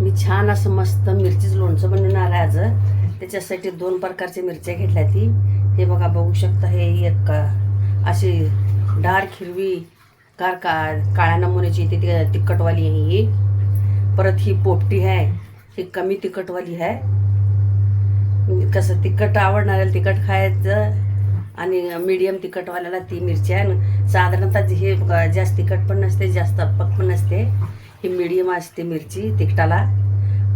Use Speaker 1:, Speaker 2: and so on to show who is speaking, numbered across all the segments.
Speaker 1: मी छान असं मस्त मिरचीचं लोणचं बनवणार आहे आज. त्याच्यासाठी दोन प्रकारच्या मिरच्या घेतल्या ती. हे बघा बघू शकता हे एक अशी डार्क हिरवी कार का काळ्या नमुन्याची ती तिखटवाली आहे ही. परत ही पोपटी आहे. ही कमी तिखटवाली आहे. कसं तिखट आवडणाऱ्याला तिखट खायचं आणि मीडियम तिखटवाल्याला ती मिरची आहे. साधारणतः हे जास्त तिखट पण नसते जास्त अप्पक पण नसते. ही मिडियम असते मिरची तिखटाला.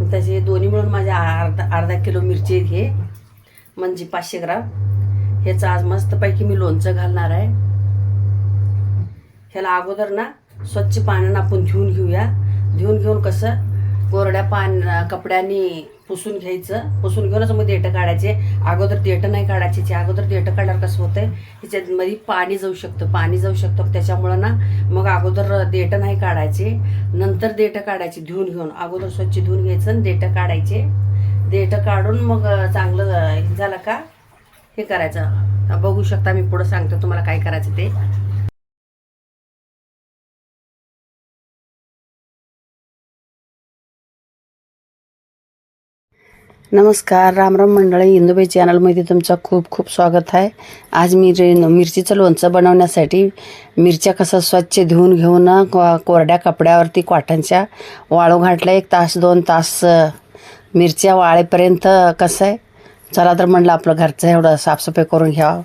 Speaker 1: मग त्याचे दोन्ही मिळून माझ्या अर्धा अर्धा किलो मिरची घे. म्हणजे पाचशे ग्राम. ह्याचं आज मस्तपैकी मी लोणचं घालणार आहे. ह्याला अगोदर ना स्वच्छ पाण्यानं आपण धुवून घेऊया. धुवून घेऊन कसं कोरड्या पान कपड्यांनी पुसून घ्यायचं. पुसून घेऊनच मग देठं काढायचे. अगोदर देठं नाही काढायचे. जे अगोदर देठं काढल्यावर कसं होतंय? त्याच्यामध्ये पाणी जाऊ शकतं. पाणी जाऊ शकतं. त्याच्यामुळं ना मग अगोदर देठं नाही काढायचे. नंतर देठं काढायचे. धुवून घेऊन. अगोदर स्वच्छ धुवून घ्यायचं आणि देठं काढायचे. देठं काढून मग चांगलं हे झालं का? हे करायचं. बघू शकता मी पुढं सांगतो तुम्हाला काय करायचं ते. नमस्कार रामराम मंडळी. इंदुबाई चॅनलमध्ये तुमचं खूप खूप स्वागत आहे. आज मी रे मिरचीचं लोणचं बनवण्यासाठी मिरच्या कसं स्वच्छ धुवून घेऊन कोरड्या कपड्यावरती क्वाटनच्या वाळू घाटल्या एक तास दोन तास मिरच्या वाळेपर्यंत कसं आहे? चला तर म्हणलं आपलं घरचं एवढं साफसफाई करून घ्यावं.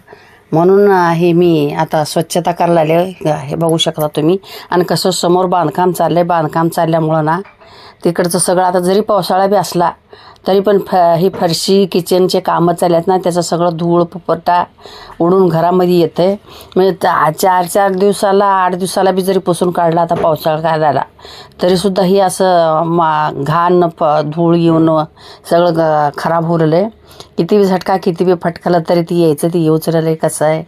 Speaker 1: म्हणून हे मी आता स्वच्छता करायला आले हे बघू शकता तुम्ही. आणि कसं समोर बांधकाम चाललं आहे बांधकाम चालल्यामुळं ना तिकडचं सगळं आता जरी पावसाळा बी असला तरी पण फ ही फरशी किचनचे कामं चालल्यात ना त्याचं सगळं धूळ पुपटा उडून घरामध्ये येतं आहे म्हणजे चार चार दिवसाला आठ दिवसाला बी जरी पुसून काढला आता पावसाळा काय झाला तरीसुद्धा ही असं मा घाण प धूळ येऊन सगळं ग खराब होलेलं आहे किती बी झटका किती बी फटकाला तरी ती यायचं ती येऊच राहिलं कसं आहे?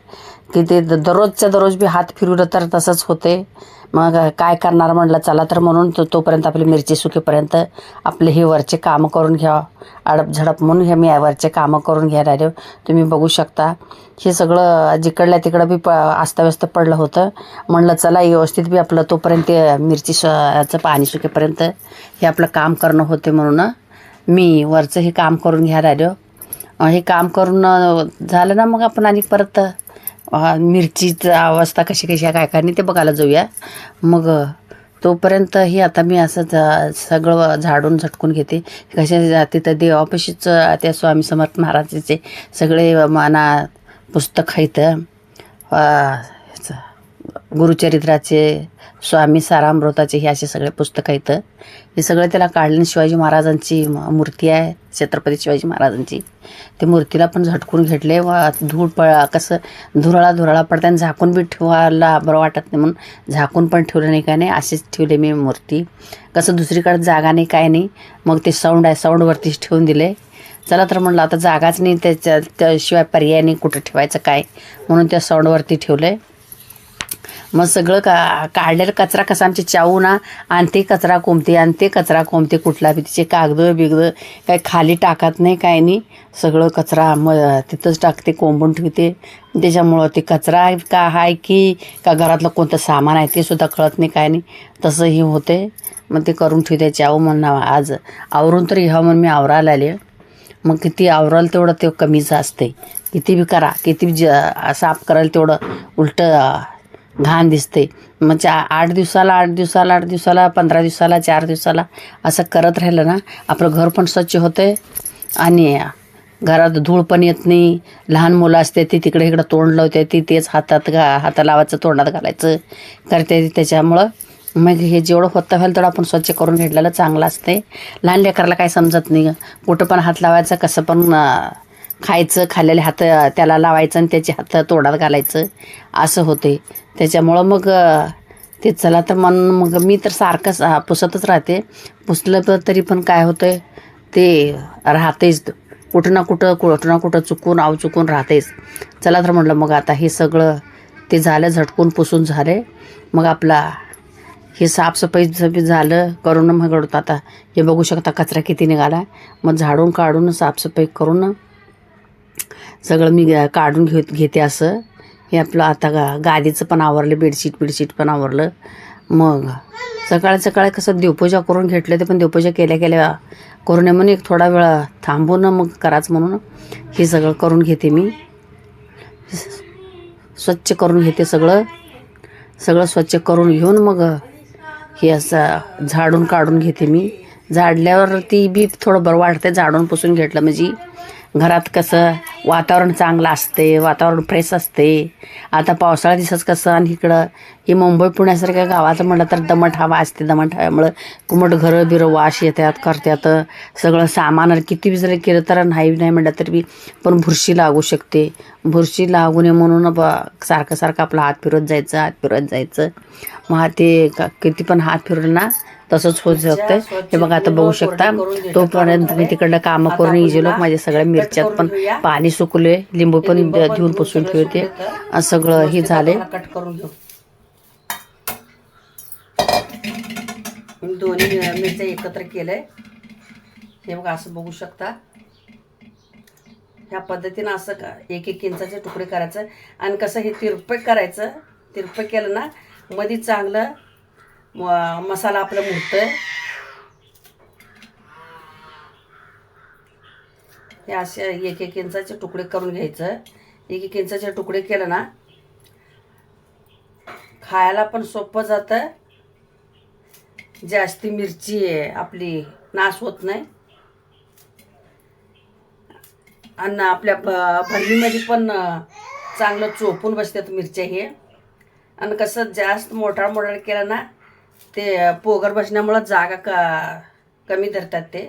Speaker 1: की ते द- दररोजच्या दररोज बी हात फिरवलं तर तसंच होते मग काय करणार म्हणलं चला तर म्हणून तो तोपर्यंत आपली मिरची सुकीपर्यंत आपले हे वरचे कामं करून घ्या. अडप झडप म्हणून हे मी वरचे कामं करून घ्यायला आले तुम्ही बघू शकता. हे सगळं जिकडल्या तिकडं बी प अस्ताव्यस्त पडलं होतं. म्हणलं चला व्यवस्थित बी आपलं तोपर्यंत मिरची याचं पाणी सुकेपर्यंत हे आपलं काम करणं होते म्हणून मी वरचं हे काम करून घ्यायला आलो हे काम करून झालं ना मग आपण आणि परत? मिरचीचा अवस्था कशी कशी आहे काय काय नाही ते बघायला जाऊया. मग तोपर्यंत ही आता मी असं जा सगळं झाडून झटकून घेते. कशा तिथं देवापाशीच त्या स्वामी समर्थ महाराजाचे सगळे माना पुस्तक आहेत. गुरुचरित्राचे स्वामी सारामृताचे हे असे सगळे पुस्तकं इथं हे सगळे त्याला काढले शिवाजी महाराजांची मूर्ती आहे छत्रपती शिवाजी महाराजांची. ते मूर्तीला पण झटकून घेतले व धूळ पळ कसं धुराळा धुराळा आणि झाकून बी ठेवायला बरं वाटत नाही म्हणून झाकून पण ठेवलं नाही काय नाही असेच ठेवले मी मूर्ती. कसं दुसरीकडे जागा नाही काय नाही. मग ते साऊंड आहे साऊंडवरतीच ठेवून दिले. चला तर म्हणलं आता जागाच नाही त्याच्या त्याशिवाय पर्याय नाही कुठं ठेवायचं काय? म्हणून त्या साऊंडवरती ठेवलं. आहे मग सगळं का काढलेलं कचरा कसा आमची चाऊ ना आणि ते कचरा कोंबते आणि ते कचरा कोंबते कुठला बी तिचे कागद बिगद काही खाली टाकत नाही काय नाही. सगळं कचरा म तिथंच टाकते कोंबून ठेवते. त्याच्यामुळं ते कचरा का आहे की का घरातलं कोणतं सामान आहे ते सुद्धा कळत नाही काय नाही. तसंही होते. मग ते करून ठेवते चाऊ म्हणून आज. आवरून तरी ह्या म्हणून मी आवरायला आले. मग किती आवराल तेवढं ते कमीच असते किती बी करा किती बी ज साफ कराल तेवढं उलटं घाण दिसते. मग चा आठ दिवसाला आठ दिवसाला आठ दिवसाला पंधरा दिवसाला चार दिवसाला असं करत राहिलं ना आपलं घर पण स्वच्छ होते आणि घरात धूळ पण येत नाही. लहान मुलं असते ती तिकडे इकडं तोंड लावते ती तेच हातात घा हाता लावायचं तोंडात घालायचं करते त्याच्यामुळं मग हे जेवढं होतं व्हायला तेवढं आपण स्वच्छ करून घेतलेलं चांगलं असते लहान लेकराला काय समजत नाही कुठं पण हात लावायचं कसं पण खायचं खाल्लेले हात त्याला लावायचं आणि त्याचे हात तोंडात घालायचं. असं होते. त्याच्यामुळं मग ते चला तर मन मग मी तर सारखंच पुसतच राहते. पुसलं तर तरी पण काय होतं ते राहतेच. कुठं ना कुठं कुठं ना कुठं चुकून आव चुकून राहतेच. चला तर म्हटलं मग आता हे सगळं ते झालं झटकून पुसून झाले. मग आपला हे साफसफाई सफी झालं करून मग घडतो आता हे बघू शकता कचरा किती निघाला. मग झाडून काढून साफसफाई करून सगळं मी काढून घेत घेते असं. हे आपलं आता गा गादीचं पण आवरलं बेडशीट बेडशीट पण आवरलं.
Speaker 2: मग सकाळी सकाळी कसं देवपूजा करून घेतलं ते पण देवपूजा केल्या केल्या करून म्हणून एक थोडा वेळ थांबून मग करायचं म्हणून. हे सगळं करून घेते मी. स्वच्छ करून घेते सगळं. सगळं स्वच्छ करून घेऊन मग हे असं झाडून काढून घेते मी. झाडल्यावर ती बी थोडं बरं वाटते झाडून पुसून घेतलं म्हणजे. घरात कसं वातावरण चांगलं असते वातावरण फ्रेश असते. आता पावसाळा दिसत कसं आणि इकडं हे मुंबई पुण्यासारख्या गावाचं म्हटलं तर दमट हवा असते. दमट हव्यामुळं कुमट घरं बिरं वाश येतात करतात. सगळं सामान किती बी जरी केलं तर नाही नाही म्हटलं तरी बी पण बुरशी लागू शकते. बुरशी लागू नये म्हणून ब सारखं सारखं आपला हात फिरत जायचं हात फिरत जायचं. मग ते का- किती पण हात फिरलं ना तसंच होत शकतं हे बघा आता बघू शकता तोपर्यंत मी तिकडलं कामं करून इजे लोक माझ्या सगळ्या मिरच्यात पण पाणी सुकले लिंबू पण धुवून पुसून ठेवते. सगळं हे झाले
Speaker 1: कट करून घेऊ. दोन्ही मिरच्या एकत्र केलंय. हे बघा असं बघू शकता. ह्या पद्धतीनं असं का एक एक इंचाचे तुकडे करायचं. आणि कसं हे तिरपे करायचं तिरपे केलं ना मध्ये चांगलं मसाला आपला मुरतोय. हे असे एक एक इंचाचे तुकडे करून घ्यायचं. एक एक इंचाचे तुकडे केलं ना खायला पण सोपं जातं. जास्ती मिरची आहे आपली नाश होत नाही. आणि आपल्या भरणीमध्ये पण चांगलं चोपून बसतात मिरच्या हे. आणि कसं जास्त मोठा मोठा केलं ना ते पोगर बसण्यामुळं जागा का कमी धरतात ते.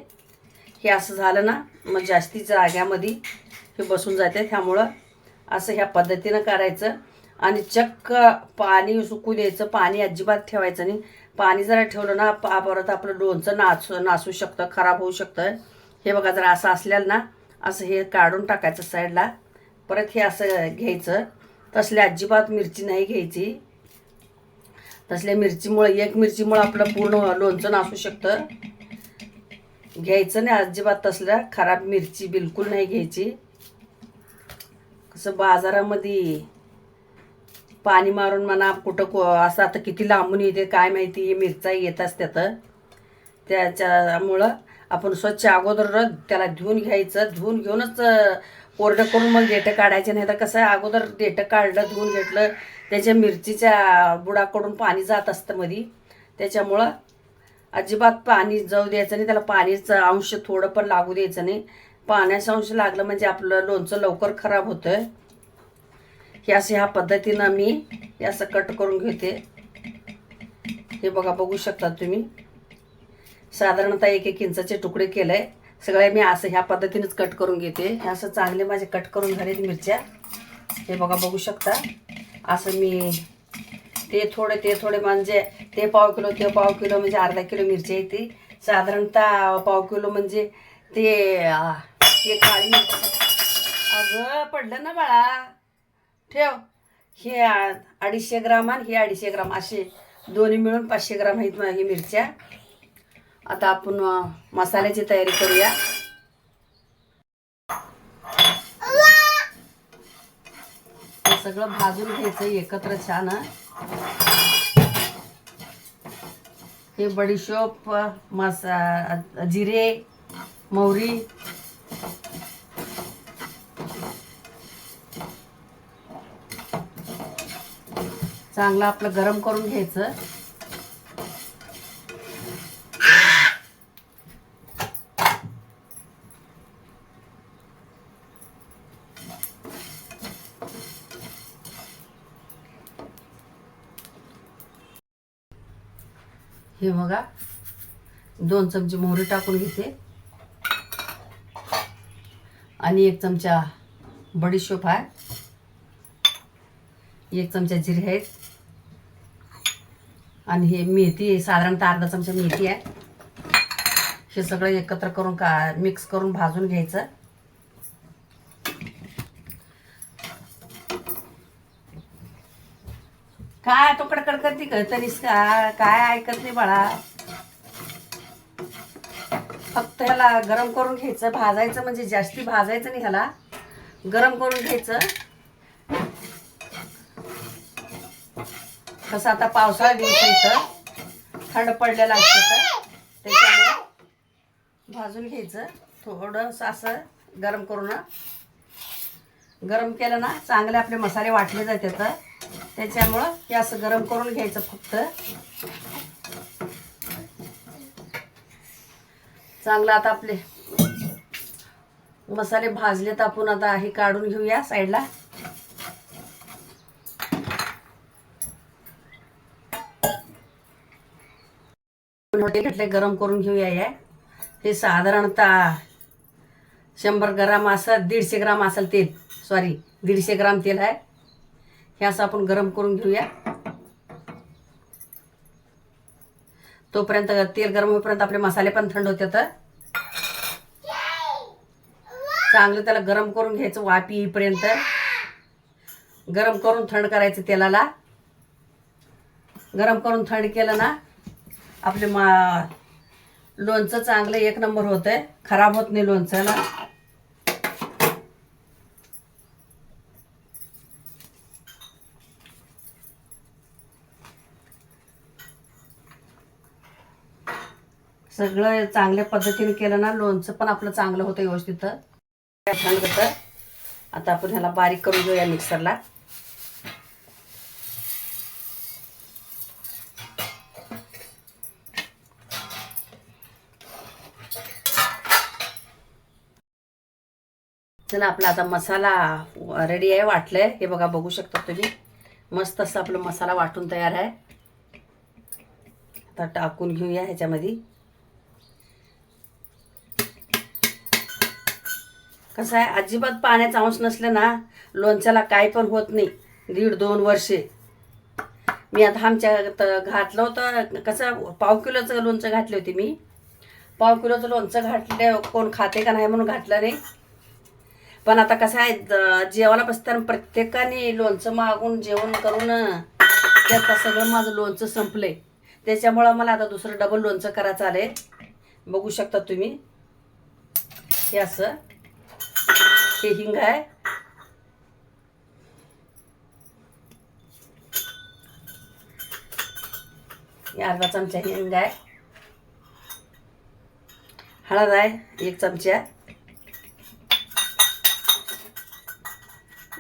Speaker 1: हे असं झालं ना मग जास्ती जाग्यामध्ये हे बसून जाते. त्यामुळं असं ह्या पद्धतीनं करायचं. आणि चक्क पाणी सुकू द्यायचं. पाणी अजिबात ठेवायचं नाही. पाणी जरा ठेवलं ना पा परत आपलं लोणचं नाचू नासू शकतं खराब होऊ शकतं. हे बघा जर असं असल्याल ना असं हे काढून टाकायचं साईडला परत हे असं घ्यायचं. तसल्या अजिबात मिरची नाही घ्यायची. तसल्या मिरचीमुळं एक मिरचीमुळं आपलं पूर्ण लोणचं असू शकतं. घ्यायचं नाही अजिबात तसल्या खराब मिरची बिलकुल नाही घ्यायची. कसं बाजारामध्ये पाणी मारून म्हणा कुठं को असं आता किती लांबून येते काय माहिती हे मिरचा येत असतात त्याच्यामुळं आपण स्वच्छ अगोदर त्याला धुवून घ्यायचं. धुवून घेऊनच कोरडं करून मग देठं काढायचे नाही तर कसं आहे अगोदर देठं काढलं धुवून घेतलं त्याच्या मिरचीच्या बुडाकडून पाणी जात असतं मधी. त्याच्यामुळं अजिबात पाणी जाऊ द्यायचं नाही. त्याला पाणीचं अंश थोडं पण लागू द्यायचं नाही. पाण्याचं अंश लागलं म्हणजे आपलं लोणचं लवकर खराब होतं हे असं ह्या पद्धतीनं मी हे असं कट करून घेते. हे बघा बघू शकता तुम्ही. साधारणतः एक एक इंचाचे तुकडे केलंय. सगळे मी असं ह्या पद्धतीनेच कट करून घेते. हे असं चांगले माझे कट करून झालेत मिरच्या. हे बघा बघू शकता. असं मी ते थोडे ते थोडे म्हणजे ते पाव किलो ते पाव किलो म्हणजे अर्धा किलो मिरची आहे ती. साधारणतः पाव किलो म्हणजे ते ते काळी मिरची. अगं पडलं ना बाळा. ठेव. हे अडीचशे ग्राम आणि हे अडीचशे ग्राम. असे दोन्ही मिळून पाचशे ग्राम आहेत माझ्या मिरच्या. आता आपण मसाल्याची तयारी करूया. सगळं भाजून घ्यायचं एकत्र छान. हे बडीशोप मसा जिरे मोहरी चांगलं आपलं गरम करून घ्यायचं. हे बघा. दोन चमचे मोहरी टाकून घेते. आणि एक चमचा बडीशोप आहे. एक चमचा जिरे आहेत. आणि हे मेथी आहे. साधारणतः अर्धा चमचा मेथी आहे. हे सगळं एकत्र करून का मिक्स करून भाजून घ्यायचं. काय तो कडकड करते कळतरीस का काय ऐकत नाही बाळा. फक्त ह्याला गरम करून घ्यायचं भाजायचं म्हणजे जास्ती भाजायचं नाही ह्याला. गरम करून घ्यायचं. कसं आता पावसाळा दिवस इथं. थंड पडलेला असतं तर. त्याच्यामुळे भाजून घ्यायचं. थोडंसं असं गरम करून. गरम केलं ना चांगले आपले मसाले वाटले जातात. त्याच्यामुळं हे असं गरम करून घ्यायचं फक्त. चांगलं आता आपले मसाले भाजलेत आपण आता हे काढून घेऊया साईडला. मोठे गरम करून घेऊया या हे साधारणतः शंभर ग्राम असं दीडशे ग्राम असेल तेल. सॉरी दीडशे ग्राम तेल आहे. हे असं आपण गरम करून घेऊया. तोपर्यंत तेल गरम होईपर्यंत आपले मसाले पण थंड होते तर चांगलं त्याला गरम करून घ्यायचं वापी येईपर्यंत. गरम करून थंड करायचं तेलाला. गरम करून थंड केलं ना आपले मा लोणचं चांगलं एक नंबर होतंय. खराब होत नाही लोणचं ना. सगळं चांगल्या पद्धतीने केलं ना लोणचं पण आपलं चांगलं होतं व्यवस्थित. छान होतं आता आपण ह्याला बारीक करून घेऊया मिक्सरला. चला आपला आता मसाला रेडी आहे वाटलंय. हे बघा बघू शकता तुम्ही. मस्त असं आपलं मसाला वाटून तयार आहे. आता टाकून घेऊया ह्याच्यामध्ये. कसं आहे अजिबात पाण्याचा अंश नसलं ना लोणच्याला काय पण होत नाही दीड दोन वर्षे. मी आता आमच्या घातलं होतं कसं पाव किलोचं लोणचं घातले होते मी. पाव किलोचं लोणचं घातलं कोण खाते का नाही म्हणून घातलं नाही. पण आता कसं आहे जेवायला बसताना प्रत्येकाने लोणचं मागून जेवण करून ते आता सगळं माझं लोणचं संपलंय. त्याच्यामुळं मला आता दुसरं डबल लोणचं करायचं आलंय. बघू शकता तुम्ही. हे असं. हे। हिंग आहे अर्धा चमचा हिंग आहे हळद आहे एक चमचा।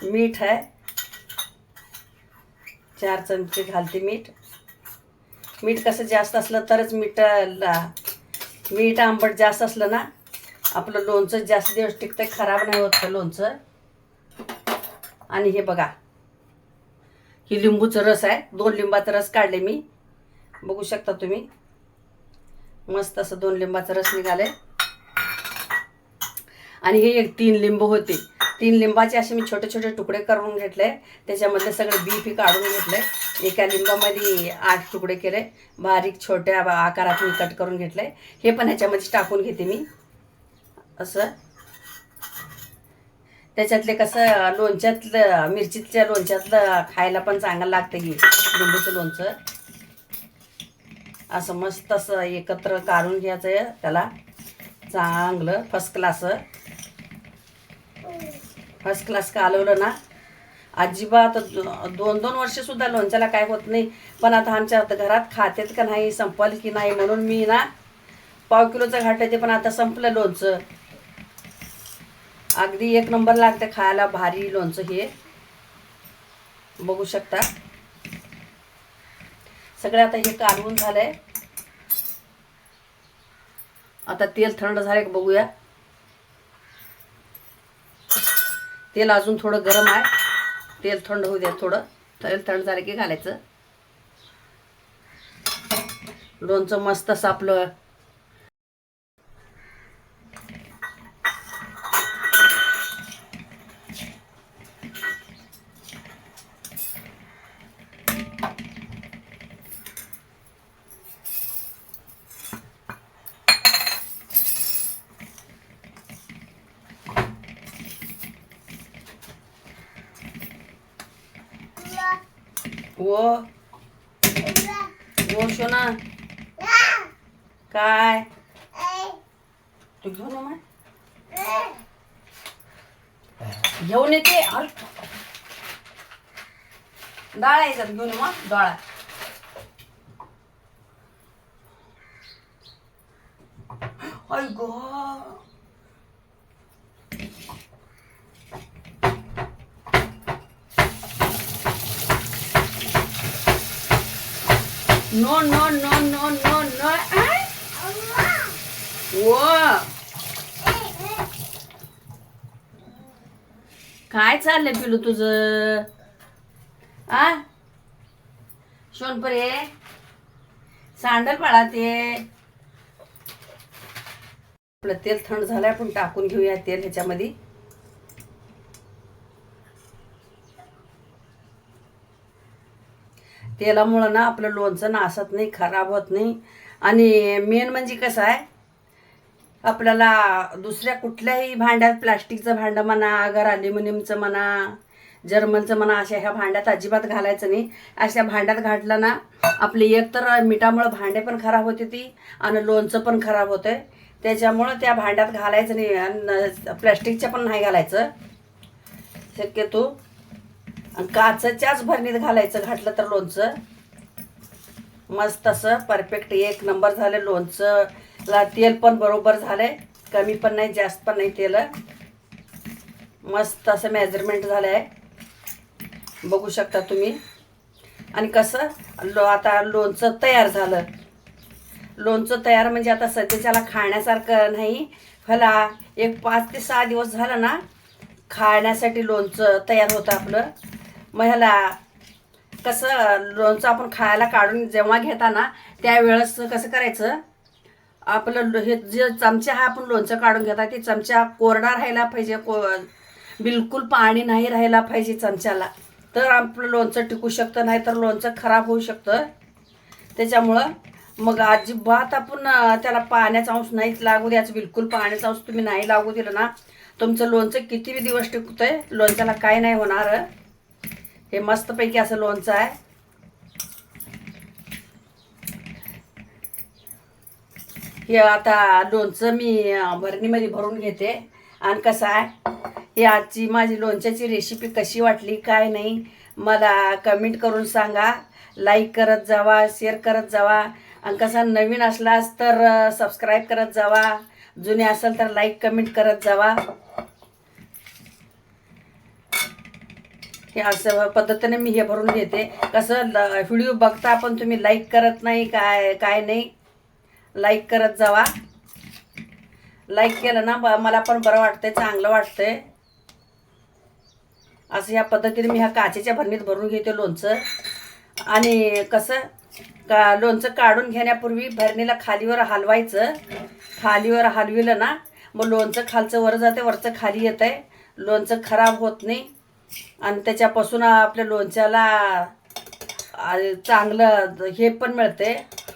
Speaker 1: मीठ आहे चार चमचे घालते मीठ। मीठ कसं जास्त असलं तरच मीठ ला- मीठ आंबट जास्त असलं ना आपलं लोणचं जास्त दिवस टिकतं खराब नाही होत लोणचं? आणि हे बघा ही लिंबूचं रस आहे. दोन लिंबाचा रस काढले मी. बघू शकता तुम्ही. मस्त असं दोन लिंबाचा रस निघाले आणि हे एक तीन लिंब होते. तीन लिंबाचे असे मी छोटे छोटे तुकडे करून घेतले. त्याच्यामधले सगळे बी फी काढून घेतले. एका लिंबामध्ये आठ तुकडे केले. बारीक छोट्या बा- आकारात मी कट करून घेतले. हे पण ह्याच्यामध्ये टाकून घेते मी. असं? त्याच्यातले कसं लोणच्यातलं मिरचीतल्या लोणच्यातलं खायला पण चांगलं लागतं की लिंबूचं लोणचं. असं मस्त असं एकत्र काढून घ्यायचं त्याला. चांगलं फर्स्ट क्लास फर्स्ट क्लास कालवलं ना? अजिबात दोन दोन वर्षसुद्धा लोणच्याला काय होत नाही. पण आता आमच्या आता घरात खातेत का नाही संपल की नाही म्हणून मी ना पाव किलोचं घाटले ते पण आता संपलं लोणचं. अगदी एक नंबर लागते खायला भारी लोणचं हे. बघू शकता. सगळं आता हे काढून झालंय. आता तेल थंड झालंय की बघूया. तेल अजून थोडं गरम आहे. तेल थंड होऊ द्या थोडं. तेल थंड झालं की घालायचं. लोणचं मस्त असं आपलं ओ ओ सोना. काय? तू घेऊन ये घेऊन येते. डाळा येतात घेऊन मग डाळा अय गो. No no no no no no व काय चाललंय पिलू तुझं? आ? शोनपरे सांडल पाळा ते आपलं तेल थंड झालंय आपण टाकून घेऊया तेल ह्याच्यामध्ये. तेलामुळं ना आपलं लोणचं नासत नाही खराब होत नाही. आणि मेन म्हणजे कसं आहे आपल्याला दुसऱ्या कुठल्याही भांड्यात प्लास्टिकचं भांडं म्हणा अगर अल्युमिनियमचं म्हणा जर्मनचं म्हणा अशा ह्या भांड्यात अजिबात घालायचं नाही. अशा भांड्यात घातलं ना आपली एक तर मिठामुळं भांडे पण खराब होते ती आणि लोणचं पण खराब होतंय. त्याच्यामुळं त्या भांड्यात घालायचं नाही आणि प्लॅस्टिकच्या पण नाही घालायचं. शक्यतो काचच्याच भरणीत घालायचं घातलं तर लोणचं. मस्त असं परफेक्ट एक नंबर झालं लोणचं. ला तेल पण बरोबर झालंय. कमी पण नाही जास्त पण नाही तेल. मस्त असं मेजरमेंट झालं आहे बघू शकता तुम्ही. आणि कसं? लो आता लोणचं तयार झालं. लोणचं तयार म्हणजे आता सध्याच्याला खाण्यासारखं नाही. फला एक पाच ते सहा दिवस झालं ना खाण्यासाठी लोणचं तयार होतं आपलं. मग ह्याला कसं लोणचं आपण खायला काढून जेव्हा घेताना त्यावेळेस कसं करायचं? आपलं लो- हे जे चमचा हा आपण लोणचं काढून घेता ते चमचा कोरडा राहायला पाहिजे को बिलकुल पाणी नाही राहायला पाहिजे चमच्याला. तर आपलं लोणचं टिकू शकतं नाही तर लोणचं खराब होऊ शकतं. त्याच्यामुळं मग अजिबात आपण त्याला पाण्याचा अंश नाहीच लागू द्यायचं. बिलकुल पाण्याचा अंश तुम्ही नाही लागू दिलं ना तुमचं लोणचं किती दिवस टिकतंय लोणच्याला काय नाही होणार. हे मस्तपैकी असं लोणचं आहे. हे आता लोणचं मी भरणीमध्ये भरून घेते. आणि कसं आहे ही आजची माझी लोणच्याची रेसिपी कशी वाटली काय नाही मला कमेंट करून सांगा. लाईक करत जावा शेअर करत जावा. आणि कसा नवीन असलास तर सबस्क्राईब करत जावा. जुने असेल तर लाईक कमेंट करत जावा. हे असं पद्धतीने मी हे भरून घेते. कसं व्हिडिओ बघता पण तुम्ही लाईक करत नाही काय काय नाही. लाईक करत जावा. लाईक केलं ना मला पण बरं वाटतंय चांगलं वाटतंय. असं ह्या पद्धतीने मी ह्या काचेच्या भरणीत भरून घेते लोणचं. आणि कसं का लोणचं काढून घेण्यापूर्वी भरणीला खालीवर हलवायचं. खालीवर हलविलं ना मग लोणचं खालचं वर जाते वरचं खाली येतं आहे लोणचं खराब होत नाही. आणि त्याच्यापासून आपल्या लोणच्याला चांगलं हे पण मिळते.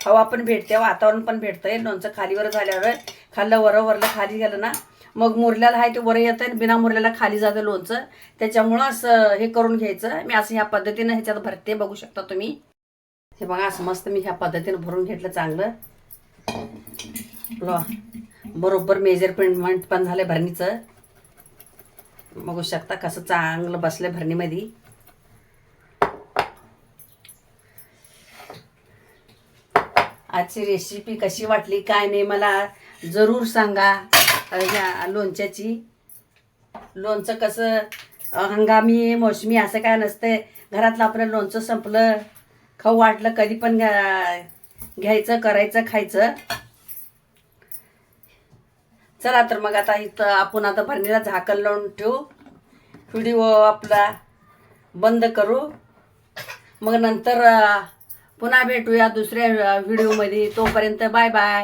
Speaker 1: हवा पण भेटते वातावरण पण भेटतं. आहे लोणचं खालीवर झाल्यावर खाल्लं वरं वरलं खाली गेलं ना मग मुरल्याला आहे ते वर येतं आणि बिना मुरल्याला खाली जातं लोणचं. त्याच्यामुळं असं हे करून घ्यायचं. मी असं ह्या पद्धतीनं ह्याच्यात भरते बघू शकता तुम्ही. हे बघा असं मस्त मी ह्या पद्धतीनं भरून घेतलं चांगलं. लो. बरोबर मेजरमेंट पण झालं भरणीचं बघू शकता कसं चांगलं बसलं भरणीमध्ये. आजची रेसिपी कशी वाटली काय नाही मला जरूर सांगा. ह्या लोणच्याची. लोणचं कसं हंगामी मोसमी असं काय नसतंय. घरातलं आपलं लोणचं संपलं. खाऊ वाटलं कधी पण घ्या- घ्यायचं करायचं खायचं. चला तर मग आता इथं आपण आता भरणीला झाकण लावून ठेवू. व्हिडिओ आपला बंद करू. मग नंतर पुन्हा भेटूया दुसऱ्या व्हिडिओमध्ये. तोपर्यंत बाय बाय.